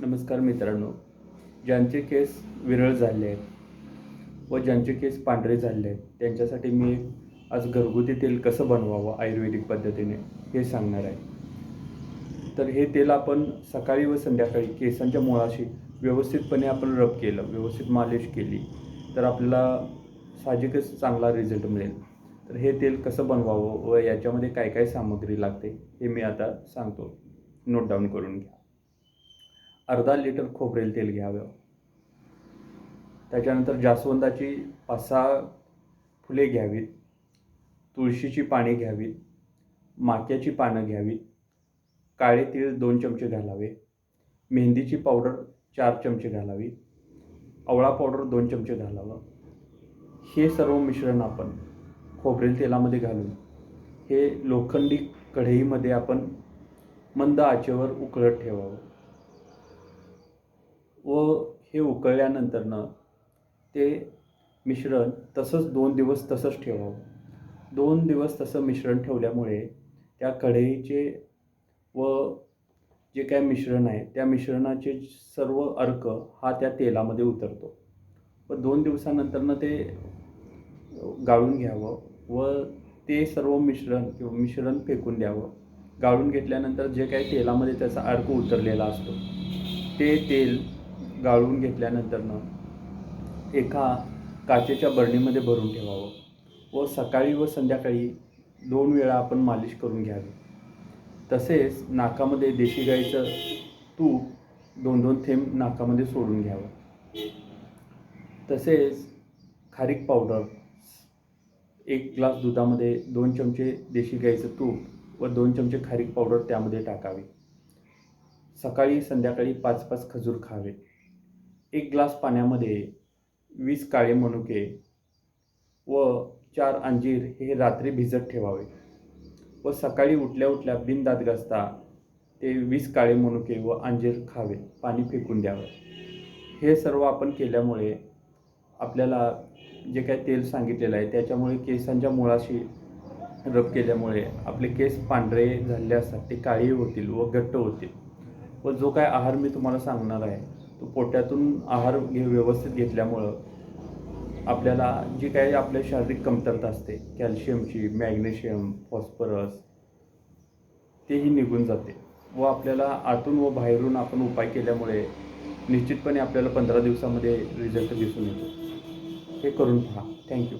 नमस्कार मित्रांनो. ज्यांचे केस विरळ झाले आहेत व ज्यांचे केस पांढरे झाले आहेत त्यांच्यासाठी मी आज घरगुती तेल कसं बनवावं आयुर्वेदिक पद्धतीने हे सांगणार आहे. तर हे तेल आपण सकाळी व संध्याकाळी केसांच्या मुळाशी व्यवस्थितपणे आपण रब केलं व्यवस्थित मालिश केली तर आपल्याला साहजिकच चांगला रिझल्ट मिळेल. तर हे तेल कसं बनवावं व याच्यामध्ये काय काय सामग्री लागते हे मी आता सांगतो. नोट डाऊन करून घ्या. अर्धा लिटर खोबरेल तेल घ्यावं. त्याच्यानंतर जास्वंदाची पाच सहा फुले घ्यावीत तुळशीची पाने घ्यावीत माक्याची पानं घ्यावीत काळे तीळ दोन चमचे घालावे मेहंदीची पावडर चार चमचे घालावी आवळा पावडर दोन चमचे घालावं. हे सर्व मिश्रण आपण खोबरेल तेलामध्ये घालून हे लोखंडी कढईमध्ये आपण मंद आचेवर उकळत ठेवावं. व हे उकळल्यानंतरनं ते मिश्रण तसंच दोन दिवस तसंच ठेवावं. दोन दिवस तसं मिश्रण ठेवल्यामुळे त्या कढईचे व जे काय मिश्रण आहे त्या मिश्रणाचे सर्व अर्क हा त्या तेलामध्ये उतरतो. व दोन दिवसानंतरनं ते गाळून घ्यावं व ते सर्व मिश्रण किंवा मिश्रण फेकून द्यावं. गाळून घेतल्यानंतर जे काही तेलामध्ये त्याचा अर्क उतरलेला असतो ते तेल गाळून घेतल्यानंतरनं एका काचेच्या बरणीमध्ये भरून ठेवावं व सकाळी व संध्याकाळी दोन वेळा आपण मालिश करून घ्यावी. तसेच नाकामध्ये देशी गाईचं तूप दोन दोन थेंब नाकामध्ये सोडून घ्यावं. तसेच खारीक पावडर एक ग्लास दुधामध्ये दोन चमचे देशी गाईचं तूप व दोन चमचे खारीक पावडर त्यामध्ये टाकावी. सकाळी संध्याकाळी पाच पाच खजूर खावे. एक ग्लास पाण्यामध्ये वीस काळे मनुके व चार अंजीर हे रात्री भिजत ठेवावे व सकाळी उठल्या उठल्या बिनदात घासता ते वीस काळे मनुके व अंजीर खावे पाणी फेकून द्यावं. हे सर्व आपण केल्यामुळे आपल्याला जे काही तेल सांगितलेलं आहे त्याच्यामुळे केसांच्या मुळाशी रब केल्यामुळे आपले केस पांढरे झालेले असतात ते काळी होतील व घट्ट होतील. व जो काय आहार मी तुम्हाला सांगणार आहे तो पोट्यातून आहार घे व्यवस्थित घेतल्यामुळं आपल्याला जी काही आपल्या शारीरिक कमतरता असते कॅल्शियमची मॅग्नेशियम फॉस्फरस तेही निघून जाते व आपल्याला आतून व बाहेरून आपण उपाय केल्यामुळे निश्चितपणे आपल्याला पंधरा दिवसामध्ये रिझल्ट दिसून येतो. हे करून पहा. थँक्यू